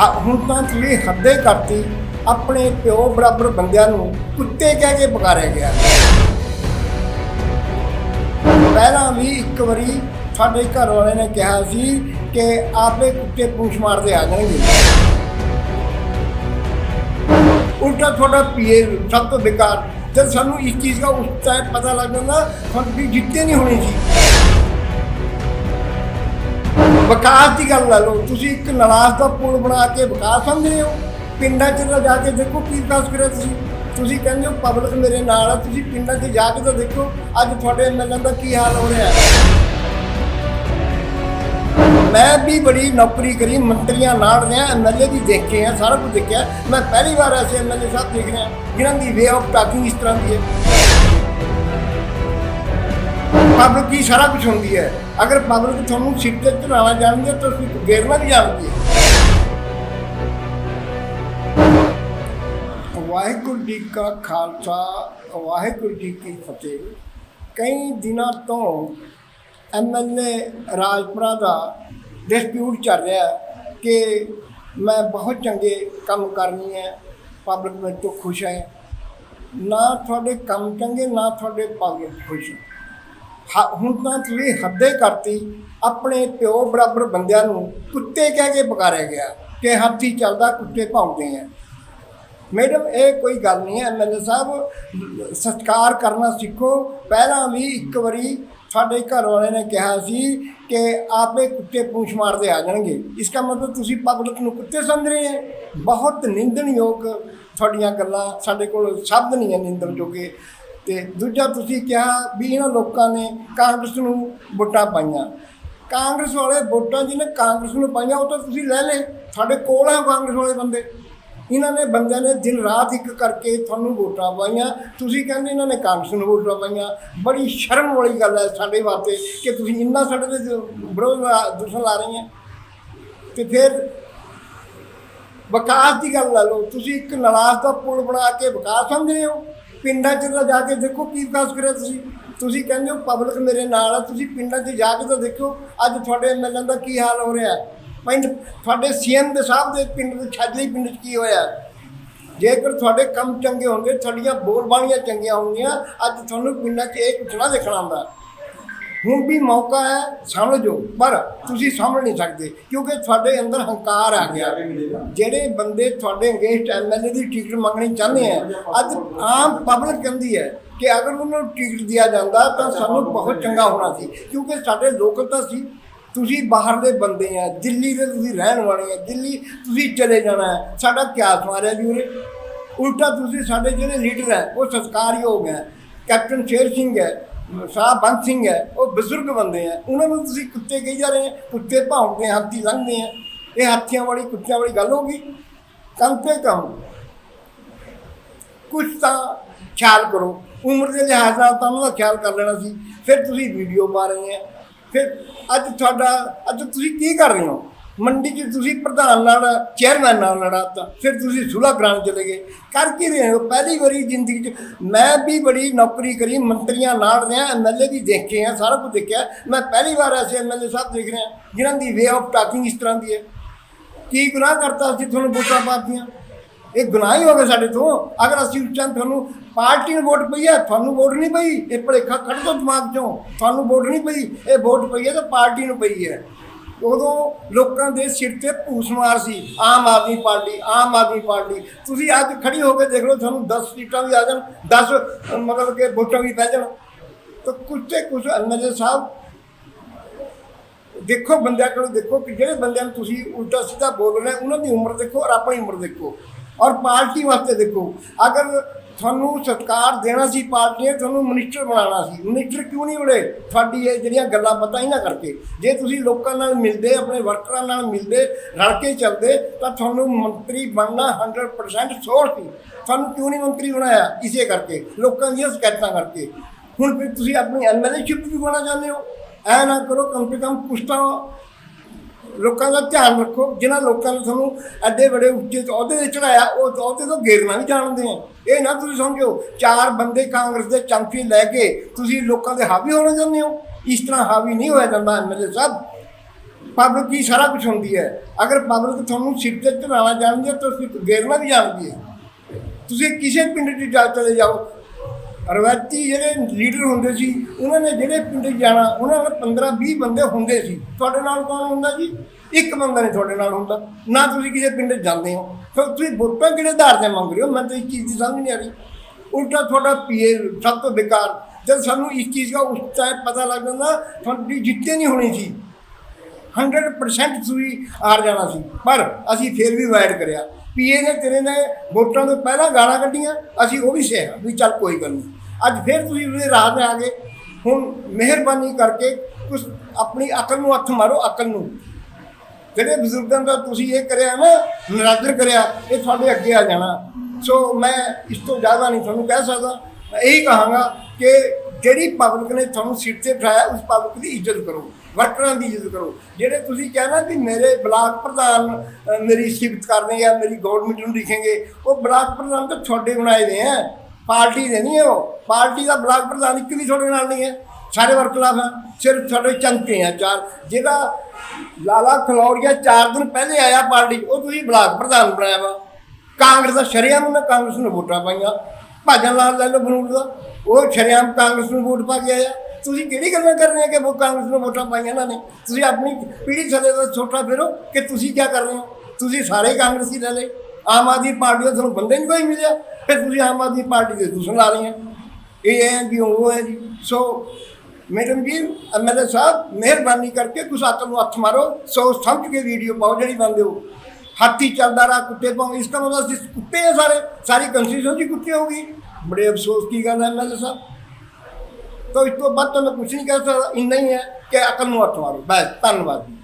ਹੁਣ ਤਾਂ ਤੁਸੀਂ ਹੱਦੇ ਕਰਤੀ, ਆਪਣੇ ਪਿਓ ਬਰਾਬਰ ਬੰਦਿਆਂ ਨੂੰ ਕੁੱਤੇ ਕਹਿ ਕੇ ਪੁਕਾਰਿਆ ਗਿਆ। ਪਹਿਲਾਂ ਵੀ ਇੱਕ ਵਾਰੀ ਸਾਡੇ ਘਰ ਵਾਲੇ ਨੇ ਕਿਹਾ ਸੀ ਕਿ ਆਪੇ ਕੁੱਤੇ ਪੂਛ ਮਾਰਦੇ ਆ ਜਾਣਗੇ। ਉਲਟਾ ਤੁਹਾਡਾ ਪੀਏ ਸਭ ਤੋਂ ਬੇਕਾਰ। ਜਦ ਸਾਨੂੰ ਇਸ ਚੀਜ਼ ਦਾ ਉਸ ਟਾਈਮ ਪਤਾ ਲੱਗ ਜਾਂਦਾ ਸਾਨੂੰ ਵੀ ਜਿੱਤੇ ਨਹੀਂ ਹੋਣੀ ਸੀ। ਵਿਕਾਸ ਦੀ ਗੱਲ ਲੈ ਲਓ, ਤੁਸੀਂ ਇੱਕ ਨਲਾਸ ਦਾ ਪੁਲ ਬਣਾ ਕੇ ਵਿਕਾਸ ਸਮਝਦੇ ਹੋ? ਪਿੰਡਾਂ 'ਚ ਤਾਂ ਜਾ ਕੇ ਦੇਖੋ ਕੀ ਵਿਕਾਸ ਕਰਿਆ ਤੁਸੀਂ। ਤੁਸੀਂ ਕਹਿੰਦੇ ਹੋ ਪਬਲਿਕ ਮੇਰੇ ਨਾਲ ਆ, ਤੁਸੀਂ ਪਿੰਡਾਂ 'ਚ ਜਾ ਕੇ ਤਾਂ ਦੇਖੋ ਅੱਜ ਤੁਹਾਡੇ ਐਮਐਲਏ ਦਾ ਕੀ ਹਾਲ ਹੋ ਰਿਹਾ ਮੈਂ ਵੀ ਬੜੀ ਨੌਕਰੀ ਕਰੀ, ਮੰਤਰੀਆਂ ਨਾਲ ਰਿਹਾ ਐਮਐਲਏ ਵੀ ਦੇਖੇ ਆ, ਸਾਰਾ ਕੁਝ ਦੇਖਿਆ। ਮੈਂ ਪਹਿਲੀ ਵਾਰ ਐਸੇ ਐਮਐਲਏ ਸਾਹਿਬ ਦੇਖ ਰਿਹਾ, ਜਿਨ੍ਹਾਂ ਦੀ ਵੇ ਆਫ ਟਾਕਿੰਗ ਇਸ ਤਰ੍ਹਾਂ ਦੀ ਹੈ। ਪਬਲਿਕ ਦੀ ਸਾਰਾ ਕੁਝ ਹੁੰਦੀ ਹੈ। ਅਗਰ ਪਬਲਿਕ ਤੁਹਾਨੂੰ ਸਿਰ ਤੇ ਚੜਾਵਾ ਜਾਣਗੇ ਤਾਂ ਤੁਸੀਂ ਗੇਰਨਾ ਵੀ ਜਾਣਗੇ ਵਾਹਿਗੁਰੂ ਜੀ ਕਾ ਖਾਲਸਾ, ਵਾਹਿਗੁਰੂ ਜੀ ਕੀ ਫਤਿਹ। ਕਈ ਦਿਨਾਂ ਤੋਂ ਐਮਐਲਏ ਰਾਜਪੁਰਾ ਦਾ ਡਿਸਪਿਊਟ ਚੱਲ ਰਿਹਾ ਕਿ ਮੈਂ ਬਹੁਤ ਚੰਗੇ ਕੰਮ ਕਰਨੀ ਹੈ ਪਬਲਿਕ ਮੇਰੇ ਤੋਂ ਖੁਸ਼ ਹੈ। ਨਾ ਤੁਹਾਡੇ ਕੰਮ ਚੰਗੇ, ਨਾ ਤੁਹਾਡੇ ਪਬਲਿਕ ਖੁਸ਼। ਹੈ ਹੁਣ ਤਾਂ ਤੁਸੀਂ ਹੱਦੇ ਕਰਤੀ, ਆਪਣੇ ਪਿਓ ਬਰਾਬਰ ਬੰਦਿਆਂ ਨੂੰ ਕੁੱਤੇ ਕਹਿ ਕੇ ਪੁਕਾਰਿਆ ਗਿਆ ਕਿ ਹਾਥੀ ਚੱਲਦਾ ਕੁੱਤੇ ਭੌਂਕਦੇ ਆ। ਮੈਡਮ, ਇਹ ਕੋਈ ਗੱਲ ਨਹੀਂ ਹੈ ਐਮਐਲਏ ਸਾਹਿਬ, ਸਤਿਕਾਰ ਕਰਨਾ ਸਿੱਖੋ। ਪਹਿਲਾਂ ਵੀ ਇੱਕ ਵਾਰੀ ਸਾਡੇ ਘਰ ਵਾਲੇ ਨੇ ਕਿਹਾ ਸੀ ਕਿ ਆਪੇ ਕੁੱਤੇ ਪੂਛ ਮਾਰਦੇ ਆ ਜਾਣਗੇ। ਇਸ ਦਾ ਮਤਲਬ ਤੁਸੀਂ ਪਬਲਿਕ ਨੂੰ ਕੁੱਤੇ ਸਮਝ ਰਹੇ ਹੈ? ਬਹੁਤ ਨਿੰਦਣਯੋਗ ਤੁਹਾਡੀਆਂ ਗੱਲਾਂ ਸਾਡੇ ਕੋਲ ਸ਼ਬਦ ਨਹੀਂ ਹੈ ਨਿੰਦਣ ਜੋਗੇ। ਤੇ ਦੂਜਾ ਤੁਸੀਂ ਕਿਹਾ ਵੀ ਇਹਨਾਂ ਲੋਕਾਂ ਨੇ ਕਾਂਗਰਸ ਨੂੰ ਵੋਟਾਂ ਪਾਈਆਂ। ਕਾਂਗਰਸ ਵਾਲੇ ਵੋਟਾਂ ਜਿਹਨੇ ਕਾਂਗਰਸ ਨੂੰ ਪਾਈਆਂ, ਉਹ ਤਾਂ ਤੁਸੀਂ ਲੈ ਲਏ। ਸਾਡੇ ਕੋਲ ਹੈ ਕਾਂਗਰਸ ਵਾਲੇ ਬੰਦੇ। ਇਹਨਾਂ ਨੇ ਬੰਦਿਆਂ ਨੇ ਦਿਨ ਰਾਤ ਇੱਕ ਕਰਕੇ ਤੁਹਾਨੂੰ ਵੋਟਾਂ ਪਾਈਆਂ। ਤੁਸੀਂ ਕਹਿੰਦੇ ਇਹਨਾਂ ਨੇ ਕਾਂਗਰਸ ਨੂੰ ਵੋਟਾਂ ਪਾਈਆਂ। ਬੜੀ ਸ਼ਰਮ ਵਾਲੀ ਗੱਲ ਹੈ ਸਾਡੇ ਵਾਸਤੇ ਕਿ ਤੁਸੀਂ ਇੰਨਾ ਸਾਡੇ ਦੇ ਵਿਰੋਧ ਦੁਸ਼ਮਣ ਲਾ ਰਹੇ ਹੈ ਤੇ ਫਿਰ ਵਿਕਾਸ ਦੀ ਗੱਲ ਲੈ ਲਓ। ਤੁਸੀਂ ਇੱਕ ਨਲਾਸ ਦਾ ਪੁਲ ਬਣਾ ਕੇ ਵਿਕਾਸ ਸਮਝਦੇ ਹੋ। ਪਿੰਡਾਂ 'ਚ ਤਾਂ ਜਾ ਕੇ ਦੇਖੋ ਕੀ ਵਿਕਾਸ ਕਰਿਆ ਤੁਸੀਂ। ਤੁਸੀਂ ਕਹਿੰਦੇ ਹੋ ਪਬਲਿਕ ਮੇਰੇ ਨਾਲ ਆ, ਤੁਸੀਂ ਪਿੰਡਾਂ 'ਚ ਜਾ ਕੇ ਤਾਂ ਦੇਖੋ ਅੱਜ ਤੁਹਾਡੇ ਐਮਐਲਏ ਦਾ ਕੀ ਹਾਲ ਹੋ ਰਿਹਾ। ਪਿੰਡ ਤੁਹਾਡੇ ਸੀਐਮ ਦੇ ਸਾਹਿਬ ਦੇ ਪਿੰਡ ਦੇ ਛਾਜਲੀ ਪਿੰਡ 'ਚ ਕੀ ਹੋਇਆ? ਜੇਕਰ ਤੁਹਾਡੇ ਕੰਮ ਚੰਗੇ ਹੋਣਗੇ, ਤੁਹਾਡੀਆਂ ਬੋਲ ਬਾਣੀਆਂ ਚੰਗੀਆਂ ਹੋਣਗੀਆਂ, ਅੱਜ ਤੁਹਾਨੂੰ ਪਿੰਡਾਂ 'ਚ ਇਹ ਕੁਛ ਨਾ ਦੇਖਣਾ ਆਉਂਦਾ ਹੁਣ ਵੀ ਮੌਕਾ ਹੈ ਸਮਝੋ ਪਰ ਤੁਸੀਂ ਸਮਝ ਨਹੀਂ ਸਕਦੇ, ਕਿਉਂਕਿ ਤੁਹਾਡੇ ਅੰਦਰ ਹੰਕਾਰ ਆ ਗਿਆ। ਜਿਹੜੇ ਬੰਦੇ ਤੁਹਾਡੇ ਅਗੇਂਸਟ ਐਮਐਲਏ ਦੀ ਟਿਕਟ ਮੰਗਣੀ ਚਾਹੁੰਦੇ ਆ, ਅੱਜ ਆਮ ਪਬਲਿਕ ਕਹਿੰਦੀ ਹੈ ਕਿ ਅਗਰ ਉਹਨਾਂ ਨੂੰ ਟਿਕਟ ਦਿਆ ਜਾਂਦਾ, ਤਾਂ ਸਾਨੂੰ ਬਹੁਤ ਚੰਗਾ ਹੋਣਾ ਸੀ, ਕਿਉਂਕਿ ਸਾਡੇ ਲੋਕਲ ਤਾਂ ਸੀ। ਤੁਸੀਂ ਬਾਹਰ ਦੇ ਬੰਦੇ ਆ, ਦਿੱਲੀ ਦੇ ਤੁਸੀਂ ਰਹਿਣ ਵਾਲੇ ਆ, ਦਿੱਲੀ ਤੁਸੀਂ ਚਲੇ ਜਾਣਾ ਹੈ, ਸਾਡਾ ਕਿਆ ਸਵਾਰਿਆ ਜੀ ਉਰੇ? ਉਲਟਾ ਤੁਸੀਂ ਸਾਡੇ ਜਿਹੜੇ ਲੀਡਰ ਹੈ, ਉਹ ਸਤਿਕਾਰਯੋਗ ਹੈ, ਕੈਪਟਨ ਸ਼ੇਰ ਸਿੰਘ ਹੈ ਸ਼ਾਹ ਬੰਦ ਸਿੰਘ ਹੈ ਉਹ ਬਜ਼ੁਰਗ ਬੰਦੇ ਆ ਉਹਨਾਂ ਨੂੰ ਤੁਸੀਂ ਕੁੱਤੇ ਕਹੀ ਜਾ ਰਹੇ ਆ ਕੁੱਤੇ ਭੌਂਕਦੇ ਆ, ਹਾਥੀ ਲੰਘਦੇ ਆ। ਇਹ ਹਾਥੀਆਂ ਵਾਲੀ ਕੁੱਤਿਆਂ ਵਾਲੀ ਗੱਲ ਹੋ ਗਈ। ਕਮ ਤੇ ਕਮ ਕੁਛ ਤਾਂ ਖਿਆਲ ਕਰੋ। ਉਮਰ ਦੇ ਲਿਹਾਜ਼ ਨਾਲ ਤਾਂ ਉਹਨਾਂ ਦਾ ਖਿਆਲ ਕਰ ਲੈਣਾ ਸੀ। ਫਿਰ ਤੁਸੀਂ ਵੀਡੀਓ ਪਾ ਰਹੇ ਆ ਫਿਰ ਅੱਜ ਤੁਹਾਡਾ ਅੱਜ ਤੁਸੀਂ ਕੀ ਕਰ ਰਹੇ ਹੋ? ਮੰਡੀ 'ਚ ਤੁਸੀਂ ਪ੍ਰਧਾਨ ਨਾਲ ਚੇਅਰਮੈਨ ਨਾਲ ਲੜਾਤਾ ਫਿਰ ਤੁਸੀਂ ਸੁਲਾ ਗ੍ਰਾਮ ਚਲੇ ਗਏ। ਕਰ ਕੀ ਰਹੇ ਹੋ? ਪਹਿਲੀ ਵਾਰੀ ਜ਼ਿੰਦਗੀ 'ਚ ਮੈਂ ਵੀ ਬੜੀ ਨੌਕਰੀ ਕਰੀ, ਮੰਤਰੀਆਂ ਨਾਲ ਰਿਹਾ ਐਮਐਲਏ ਵੀ ਦੇਖੇ ਆ, ਸਾਰਾ ਕੁਝ ਦੇਖਿਆ। ਮੈਂ ਪਹਿਲੀ ਵਾਰ ਐਸੇ ਐਮਐਲਏ ਸਾਹਿਬ ਦੇਖ ਰਿਹਾ, ਜਿਨ੍ਹਾਂ ਦੀ ਵੇ ਆਫ ਟਾਕਿੰਗ ਇਸ ਤਰ੍ਹਾਂ ਦੀ ਹੈ। ਕੀ ਗੁਨਾਹ ਕਰਤਾ ਅਸੀਂ ਤੁਹਾਨੂੰ ਵੋਟਾਂ ਪਾਤੀਆਂ ਇਹ ਗੁਨਾਹ ਹੀ ਹੋ ਗਿਆ ਸਾਡੇ ਤੋਂ। ਅਗਰ ਅਸੀਂ ਉਸ ਟਾਈਮ ਤੁਹਾਨੂੰ ਪਾਰਟੀ ਨੂੰ ਵੋਟ ਪਈ ਹੈ, ਤੁਹਾਨੂੰ ਵੋਟ ਨਹੀਂ ਪਈ, ਇਹ ਭਲੇਖਾ ਕੱਢ ਦੋ ਦਿਮਾਗ ਚੋਂ। ਤੁਹਾਨੂੰ ਵੋਟ ਨਹੀਂ ਪਈ, ਇਹ ਵੋਟ ਪਈ ਹੈ ਤਾਂ ਪਾਰਟੀ ਨੂੰ ਪਈ ਹੈ। ਉਦੋਂ ਲੋਕਾਂ ਦੇ ਸਿਰ ਤੇ ਭੂਸਮਾਰ ਸੀ, ਆਮ ਆਦਮੀ ਪਾਰਟੀ, ਆਮ ਆਦਮੀ ਪਾਰਟੀ। ਤੁਸੀਂ ਅੱਜ ਖੜੀ ਹੋ ਕੇ ਦੇਖ ਲਓ, ਤੁਹਾਨੂੰ 10 ਸੀਟਾਂ ਵੀ ਆ ਜਾਣ 10 ਮਤਲਬ ਕਿ ਵੋਟਾਂ ਵੀ ਪੈ ਜਾਣ। ਤਾਂ ਕੁਝ ਤੇ ਕੁਝ ਐਮਐਲਏ ਸਾਹਿਬ, ਦੇਖੋ ਬੰਦਿਆਂ ਕੋਲ ਦੇਖੋ ਕਿ ਜਿਹੜੇ ਬੰਦਿਆਂ ਨੂੰ ਤੁਸੀਂ ਉਲਟਾ ਸਿੱਧਾ ਬੋਲ ਰਹੇ ਉਹਨਾਂ ਦੀ ਉਮਰ ਦੇਖੋ ਔਰ ਆਪਣੀ ਉਮਰ ਦੇਖੋ। ਔਰ ਪਾਰਟੀ ਵਾਸਤੇ ਦੇਖੋ, ਅਗਰ ਤੁਹਾਨੂੰ ਸਤਕਾਰ ਦੇਣਾ ਸੀ ਪਾਰਟੀ ਨੇ, ਤੁਹਾਨੂੰ ਮਨਿਸਟਰ ਬਣਾਉਣਾ ਸੀ। ਮਨਿਸਟਰ ਕਿਉਂ ਨਹੀਂ ਬਣੇ? ਤੁਹਾਡੀ ਇਹ ਜਿਹੜੀਆਂ ਗੱਲਾਂ ਪਤਾ ਹੀ ਨਾ ਕਰਕੇ। ਜੇ ਤੁਸੀਂ ਲੋਕਾਂ ਨਾਲ ਮਿਲਦੇ, ਆਪਣੇ ਵਰਕਰਾਂ ਨਾਲ ਮਿਲਦੇ, ਰਲ ਕੇ ਚੱਲਦੇ, ਤਾਂ ਤੁਹਾਨੂੰ ਮੰਤਰੀ ਬਣਨਾ 100% ਸ਼ੋਰ ਸੀ। ਤੁਹਾਨੂੰ ਕਿਉਂ ਨਹੀਂ ਮੰਤਰੀ ਬਣਾਇਆ? ਇਸੇ ਕਰਕੇ, ਲੋਕਾਂ ਦੀਆਂ ਸ਼ਿਕਾਇਤਾਂ ਕਰਕੇ। ਹੁਣ ਫਿਰ ਤੁਸੀਂ ਆਪਣੀ ਐਮਐਲਏਸ਼ਿਪ ਵੀ ਬਣਾਉਣਾ ਚਾਹੁੰਦੇ ਹੋ। ਐ ਨਾ ਕਰੋ, ਕਮ ਸੇ ਕਮ ਪੁਸ਼ਤਾ ਲੋਕਾਂ ਦਾ ਧਿਆਨ ਰੱਖੋ, ਜਿਨ੍ਹਾਂ ਲੋਕਾਂ ਨੇ ਤੁਹਾਨੂੰ ਐਡੇ ਬੜੇ ਉੱਚੇ ਅਹੁਦੇ ਤੇ ਚੜਾਇਆ ਉਹ ਅਹੁਦੇ ਤੋਂ ਗੇਰਨਾ ਵੀ ਜਾਣਦੇ ਆ। ਇਹ ਨਾ ਤੁਸੀਂ ਸਮਝੋ, ਚਾਰ ਬੰਦੇ ਕਾਂਗਰਸ ਦੇ ਚਮਚੇ ਲੈ ਕੇ ਤੁਸੀਂ ਲੋਕਾਂ ਦੇ ਹਾਵੀ ਹੋਣਾ ਚਾਹੁੰਦੇ ਹੋ। ਇਸ ਤਰ੍ਹਾਂ ਹਾਵੀ ਨਹੀਂ ਹੋਇਆ ਜਾਂਦਾ ਐਮਐਲਏ ਸਾਹਿਬ। ਪਬਲਿਕ ਹੀ ਸਾਰਾ ਕੁਝ ਹੁੰਦੀ ਹੈ। ਅਗਰ ਪਬਲਿਕ ਤੁਹਾਨੂੰ ਸਿਰ ਤੇ ਚੜਾਉਣਾ ਜਾਣਦੀ ਹੈ, ਤਾਂ ਤੁਸੀਂ ਗੇਰਨਾ ਵੀ ਜਾਣਦੀ ਹੈ ਤੁਸੀਂ ਕਿਸੇ ਪਿੰਡ 'ਚ ਜਾ ਚਲੇ ਜਾਓ ਰਵਾਇਤੀ ਜਿਹੜੇ ਲੀਡਰ ਹੁੰਦੇ ਸੀ, ਉਹਨਾਂ ਨੇ ਜਿਹੜੇ ਪਿੰਡ ਜਾਣਾ, ਉਹਨਾਂ ਨਾਲ 15 20 ਬੰਦੇ ਹੁੰਦੇ ਸੀ। ਤੁਹਾਡੇ ਨਾਲ ਕੌਣ ਹੁੰਦਾ ਜੀ? ਇੱਕ ਬੰਦਾ ਨਹੀਂ ਤੁਹਾਡੇ ਨਾਲ ਹੁੰਦਾ। ਨਾ ਤੁਸੀਂ ਕਿਸੇ ਪਿੰਡ ਜਾਂਦੇ ਹੋ। ਫਿਰ ਤੁਸੀਂ ਵੋਟਾਂ ਕਿਹੜੇ ਆਧਾਰ ਤੇ ਮੰਗ ਰਹੇ ਹੋ? ਮੈਂ ਤਾਂ ਇਸ ਚੀਜ਼ ਦੀ ਸਮਝ ਨਹੀਂ ਆ ਰਹੀ। ਉਲਟਾ ਤੁਹਾਡਾ ਪੀਏ ਸਭ ਤੋਂ ਬੇਕਾਰ। ਜਦ ਸਾਨੂੰ ਇਸ ਚੀਜ਼ ਦਾ ਉਸ ਟਾਈਮ ਪਤਾ ਲੱਗ ਜਾਂਦਾ, ਤੁਹਾਡੀ ਜਿੱਤੇ ਨਹੀਂ ਹੋਣੀ ਸੀ। 100% ਤੁਸੀਂ ਹਾਰ ਜਾਣਾ ਸੀ। ਪਰ ਅਸੀਂ ਫਿਰ ਵੀ ਵਾਇਡ ਕਰਿਆ। ਪੀਏ ਨੇ, ਤੇਰੇ ਨੇ ਵੋਟਾਂ ਤੋਂ ਪਹਿਲਾਂ ਗਾਲਾਂ ਕੱਢੀਆਂ। ਅਸੀਂ ਉਹ ਵੀ ਸਹਿ ਵੀ ਚੱਲ ਕੋਈ ਗੱਲ ਨਹੀਂ। ਅੱਜ ਫਿਰ ਤੁਸੀਂ ਉਹਦੇ ਰਾਹ ਤੇ ਆ ਗਏ। ਹੁਣ ਮਿਹਰਬਾਨੀ ਕਰਕੇ ਕੁਛ ਆਪਣੀ ਅਕਲ ਨੂੰ ਹੱਥ ਮਾਰੋ, ਅਕਲ ਨੂੰ। ਜਿਹੜੇ ਬਜ਼ੁਰਗਾਂ ਦਾ ਤੁਸੀਂ ਇਹ ਕਰਿਆ ਨਾ, ਨਰਾਦਰ ਕਰਿਆ, ਇਹ ਤੁਹਾਡੇ ਅੱਗੇ ਆ ਜਾਣਾ। ਸੋ ਮੈਂ ਇਸ ਤੋਂ ਜ਼ਿਆਦਾ ਨਹੀਂ ਤੁਹਾਨੂੰ ਕਹਿ ਸਕਦਾ। ਮੈਂ ਇਹੀ ਕਹਾਂਗਾ ਕਿ ਜਿਹੜੀ ਪਬਲਿਕ ਨੇ ਤੁਹਾਨੂੰ ਸੀਟ ਤੇ ਬਿਠਾਇਆ, ਉਸ ਪਬਲਿਕ ਦੀ ਇੱਜ਼ਤ ਕਰੋ, ਵਰਕਰਾਂ ਦੀ ਇੱਜ਼ਤ ਕਰੋ। ਜਿਹੜੇ ਤੁਸੀਂ ਕਹਿਣਾ ਕਿ ਮੇਰੇ ਬਲਾਕ ਪ੍ਰਧਾਨ ਮੇਰੀ ਸਿਫਤ ਕਰਨੇ ਜਾਂ ਮੇਰੀ ਗਵਰਨਮੈਂਟ ਨੂੰ ਲਿਖेंगे ਉਹ ਬਲਾਕ ਪ੍ਰਧਾਨ ਤਾਂ ਤੁਹਾਡੇ ਬਣਾਏ ਦੇ ਆ। ਪਾਰਟੀ ਦੇ ਨਹੀਂ ਹੈ ਉਹ। ਪਾਰਟੀ ਦਾ ਬਲਾਕ ਪ੍ਰਧਾਨ ਇੱਕ ਵੀ ਤੁਹਾਡੇ ਨਾਲ ਨਹੀਂ ਹੈ। ਸਾਰੇ ਵਰਕਰਾਂ ਦਾ ਸਿਰਫ ਤੁਹਾਡੇ ਚੰਕੇ ਆ ਚਾਰ। ਜਿਹੜਾ ਲਾਲਾ ਖਲੌੜੀਆ ਚਾਰ ਦਿਨ ਪਹਿਲੇ ਆਇਆ ਪਾਰਟੀ, ਉਹ ਤੁਸੀਂ ਬਲਾਕ ਪ੍ਰਧਾਨ ਬਣਾਇਆ ਵਾ। ਕਾਂਗਰਸ ਦਾ ਸ਼ਰੇਆਮ ਨੇ ਕਾਂਗਰਸ ਨੂੰ ਵੋਟਾਂ ਪਾਈਆਂ। ਭਾਜਨ ਲਾਲ ਲੈ ਲਓ ਬਨੂੜ ਦਾ। ਉਹ ਸ਼ਰੇਆਮ ਕਾਂਗਰਸ ਨੂੰ ਵੋਟ ਪਾ ਕੇ ਆਇਆ। ਤੁਸੀਂ ਕਿਹੜੀ ਗੱਲਾਂ ਕਰ ਰਹੇ ਹੋ ਕਿ ਉਹ ਕਾਂਗਰਸ ਨੂੰ ਵੋਟਾਂ ਪਾਈਆਂ ਇਹਨਾਂ ਨੇ? ਤੁਸੀਂ ਆਪਣੀ ਪੀੜ੍ਹੀ ਥੱਲੇ ਦਾ ਛੋਟਾ ਫਿਰੋ ਕਿ ਤੁਸੀਂ ਕੀ ਕਰ ਰਹੇ ਹੋ? ਤੁਸੀਂ ਸਾਰੇ ਕਾਂਗਰਸੀ ਲੈ ਲਏ। ਆਮ ਆਦਮੀ ਪਾਰਟੀ ਦਾ ਤੁਹਾਨੂੰ ਬੰਦੇ ਨਹੀਂ ਕੋਈ ਮਿਲਿਆ। ਫਿਰ ਤੁਸੀਂ ਆਮ ਆਦਮੀ ਪਾਰਟੀ ਦੇ ਦੂਸਰ ਲਾ ਰਹੇ ਹੋ ਇਹ ਹੈ ਜੀ ਉਹ ਹੈ ਜੀ ਸੋ ਮੈਡਮ ਜੀ ਐਮਐਲਏ ਸਾਹਿਬ, ਮਿਹਰਬਾਨੀ ਕਰਕੇ ਕੁਛ ਅਕਲ ਨੂੰ ਹੱਥ ਮਾਰੋ। ਸੋ, ਸਮਝ ਕੇ ਵੀਡੀਓ ਪਾਓ ਜਿਹੜੀ ਬੰਦੇ ਹੋ ਹਾਥੀ ਚੱਲਦਾ ਰਾ ਕੁੱਤੇ ਪਾਉ ਇਸ ਦਾ ਮਤਲਬ ਅਸੀਂ ਕੁੱਤੇ ਆ ਸਾਰੇ। ਸਾਰੀ ਕੰਸਟੀਟਿਊਸ਼ਨ ਕੁੱਤੇ ਹੋਗੀ ਬੜੇ ਅਫਸੋਸ ਕੀ ਗੱਲ ਹੈ ਐਮਐਲਏ ਸਾਹਿਬ। ਤਾਂ, ਇਸ ਤੋਂ ਬਾਅਦ ਤਾਂ ਮੈਂ ਕੁਝ ਨਹੀਂ ਕਹਿ ਸਕਦਾ। ਇੰਨਾ ਹੀ ਹੈ ਕਿ ਅਕਲ ਨੂੰ ਹੱਥ ਮਾਰੋ। ਬਸ, ਧੰਨਵਾਦ ਜੀ।